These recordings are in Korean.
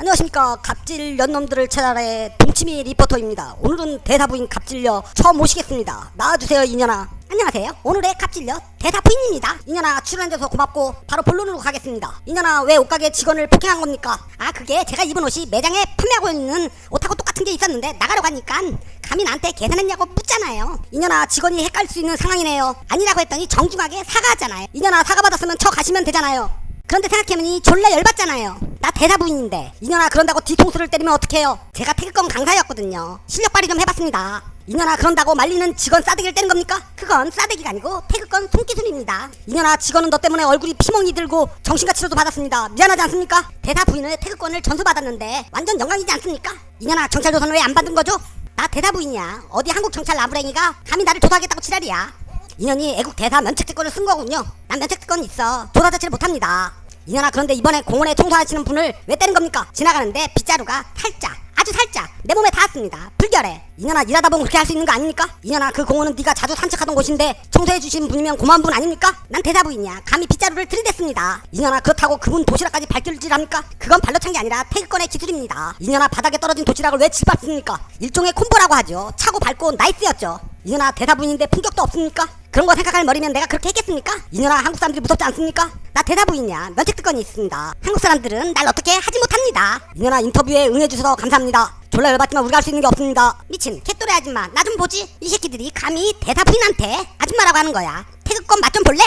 안녕하십니까. 갑질 연놈들을 찾아내 동치미 리포터입니다. 오늘은 대사부인 갑질녀 처음 모시겠습니다. 나와주세요 이년아. 안녕하세요. 오늘의 갑질녀 대사부인입니다. 이년아 출연해줘서 고맙고 바로 본론으로 가겠습니다. 이년아 왜 옷가게 직원을 폭행한 겁니까? 아 그게 제가 입은 옷이 매장에 판매하고 있는 옷하고 똑같은 게 있었는데 나가러 가니까 감히 나한테 계산했냐고 묻잖아요. 이년아 직원이 헷갈릴 수 있는 상황이네요. 아니라고 했더니 정중하게 사과하잖아요. 이년아 사과받았으면 쳐 가시면 되잖아요. 그런데 생각해보니 졸라 열받잖아요. 나 대사부인인데 이년아 그런다고 뒤통수를 때리면 어떡해요? 제가 태극권 강사였거든요. 실력 발휘 좀 해봤습니다. 이년아 그런다고 말리는 직원 싸대기를 때는 겁니까? 그건 싸대기가 아니고 태극권 손기술입니다. 이년아 직원은 너 때문에 얼굴이 피멍이 들고 정신과 치료도 받았습니다. 미안하지 않습니까? 대사 부인의 태극권을 전수받았는데 완전 영광이지 않습니까? 이년아 경찰 조사는 왜 안 받은 거죠? 나 대사 부인이야. 어디 한국 경찰 나부랭이가 감히 나를 조사하겠다고 지랄이야. 인연이 애국 대사 면책특권을 쓴 거군요. 난 면책특권 있어. 조사 자체를 못합니다. 인연아 그런데 이번에 공원에 청소하시는 분을 왜 때린 겁니까? 지나가는데 빗자루가 살짝 아주 살짝 내 몸에 닿았습니다. 불결해. 인연아 일하다 보면 그렇게 할 수 있는 거 아닙니까? 인연아 그 공원은 네가 자주 산책하던 곳인데 청소해 주신 분이면 고마운 분 아닙니까? 난 대사부인이야. 감히 빗자루를 들이댔습니다. 인연아 그렇다고 그분 도시락까지 발길질합니까? 그건 발로 찬 게 아니라 태극권의 기술입니다. 인연아 바닥에 떨어진 도시락을 왜 짓밟습니까? 일종의 콤보라고 하죠. 차고 밟고 나이스였죠. 인연아 대사부인인데 품격도 없습니까? 그런 거 생각할 머리면 내가 그렇게 했겠습니까? 인연아 한국 사람들이 무섭지 않습니까? 나 대사부인이야 면책 특권이 있습니다 한국 사람들은 날 어떻게 하지 못합니다 인연아 인터뷰에 응해주셔서 감사합니다 졸라 열받지만 우리가 할 수 있는 게 없습니다 미친 캣또래 아줌마 나 좀 보지 이 새끼들이 감히 대사부인한테 아줌마라고 하는 거야 태극권 맛 좀 볼래?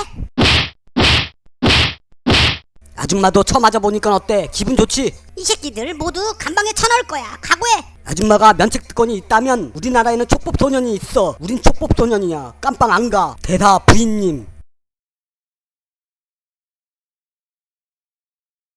아줌마도 처 맞아 보니까 어때? 기분 좋지? 이 새끼들 모두 간방에 쳐넣을 거야 각오해 아줌마가 면책특권이 있다면 우리나라에는 촉법 소년이 있어. 우린 촉법 소년이야. 깜빵 안 가. 대사 부인님.